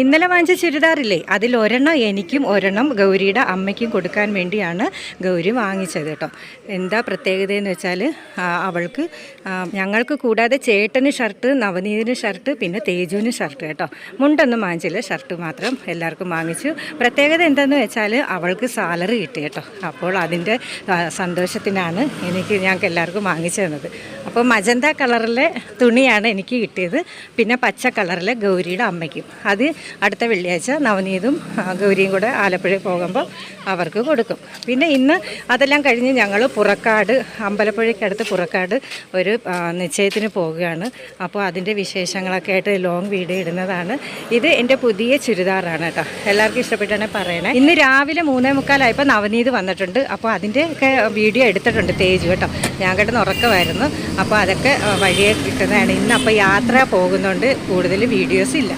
ഇന്നലെ വാങ്ങിച്ച ചുരിദാറില്ലേ അതിൽ ഒരെണ്ണം എനിക്കും ഒരെണ്ണം ഗൗരിയുടെ അമ്മയ്ക്കും കൊടുക്കാൻ വേണ്ടിയാണ് ഗൗരി വാങ്ങിച്ചത് കേട്ടോ. എന്താ പ്രത്യേകത എന്ന് വെച്ചാൽ അവൾക്ക് ഞങ്ങൾക്ക് കൂടാതെ ചേട്ടന് ഷർട്ട് നവനീതിന് ഷർട്ട് പിന്നെ തേജുവിന് ഷർട്ട് കേട്ടോ. മുണ്ടൊന്നും വാങ്ങിച്ചില്ല ഷർട്ട് മാത്രം എല്ലാവർക്കും വാങ്ങിച്ചു. പ്രത്യേകത എന്താന്ന് വെച്ചാൽ അവൾക്ക് സാലറി കിട്ടി കേട്ടോ. അപ്പോൾ അതിന്റെ സന്തോഷത്തിനാണ് എനിക്ക് ഞങ്ങൾക്ക് എല്ലാവർക്കും വാങ്ങിച്ചു തന്നത്. അപ്പോൾ മജന്ത കളറിലെ തുണിയാണ് എനിക്ക് കിട്ടിയത്. പിന്നെ പച്ച കളറിലെ ഗൗരിയുടെ അമ്മയ്ക്കും. അത് അടുത്ത വെള്ളിയാഴ്ച നവനീതും ഗൗരിയും കൂടെ ആലപ്പുഴ പോകുമ്പോൾ അവർക്ക് കൊടുക്കും. പിന്നെ ഇന്ന് അതെല്ലാം കഴിഞ്ഞ് ഞങ്ങൾ പുറക്കാട് അമ്പലപ്പുഴയ്ക്കടുത്ത് പുറക്കാട് ഒരു നിശ്ചയത്തിന് പോവുകയാണ്. അപ്പോൾ അതിന്റെ വിശേഷങ്ങളൊക്കെ ആയിട്ട് ലോങ് വീഡിയോ ഇടുന്നതാണ്. ഇത് എന്റെ പുതിയ ചുരിദാറാണ് കേട്ടോ. എല്ലാവർക്കും ഇഷ്ടപ്പെട്ടാണ് പറയണേ. ഇന്ന് രാവിലെ മൂന്നേ മുക്കാലായപ്പോൾ നവനീത് വന്നിട്ടുണ്ട്. അപ്പോൾ അതിന്റെ ഒക്കെ വീഡിയോ എടുത്തിട്ടുണ്ട് തേജ് കേട്ടോ. ഞാൻ കേട്ടെന്ന് ഉറക്കമായിരുന്നു. അപ്പോൾ അതൊക്കെ വഴിയെ കിട്ടുന്നതാണ്. ഇന്ന് അപ്പോൾ യാത്ര പോകുന്നതുകൊണ്ട് കൂടുതൽ വീഡിയോസ് ഇല്ല.